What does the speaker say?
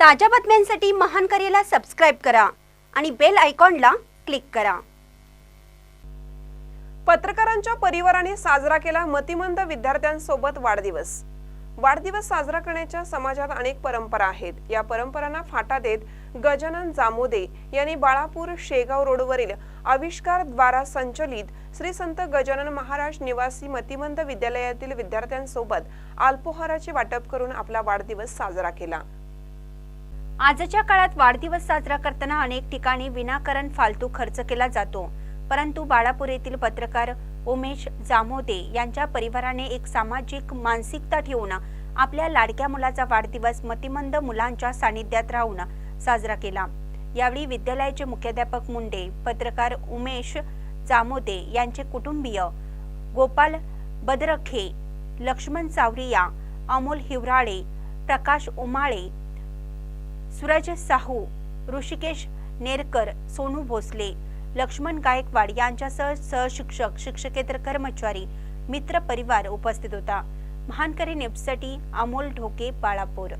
ताज्या बातम्यांसाठी महान करेला सबस्क्राईब करा आणि बेल आयकॉनला क्लिक करा. पत्रकारांच्या परिवाराने साजरा केला मतिमंद विद्यार्थ्यांसोबत वाढदिवस. वाढदिवस साजरा करण्याच्या समाजात अनेक परंपरा आहेत. या परंपरांना फाटा देत गजानन जामोदे यांनी बाळापूर शेगाव रोडवरील आविष्कार द्वारा संचलित श्री संत गजानन महाराज निवासी मतिमंद विद्यालयातील विद्यार्थ्यांसोबत अल्पोहाराचे वाटप करून आपला वाढदिवस साजरा केला. आजच्या काळात वाढदिवस साजरा करताना अनेक ठिकाणी विनाकारण फालतू खर्च केला जातो. परंतु बाळापूर येथील पत्रकार उमेश जामोदे यांच्या परिवाराने एक सामाजिक मानसिकता ठेवून आपल्या लाडक्या मुलाचा वाढदिवस मतिमंद मुलांच्या सानिध्यात राहून साजरा केला. यावेळी विद्यालयाचे मुख्याध्यापक मुंडे पत्रकार उमेश जामोदे यांचे कुटुंबीय गोपाल बदरखे लक्ष्मण चावरिया अमोल हिवराळे प्रकाश उमाळे सूरज साहू ऋषिकेश नेरकर सोनू भोसले लक्ष्मण गायकवाड यांच्यासह सहशिक्षक शिक्षकेतर कर्मचारी मित्र परिवार उपस्थित होता. महानकरी नेपसाठी अमोल ढोके बाळापूर.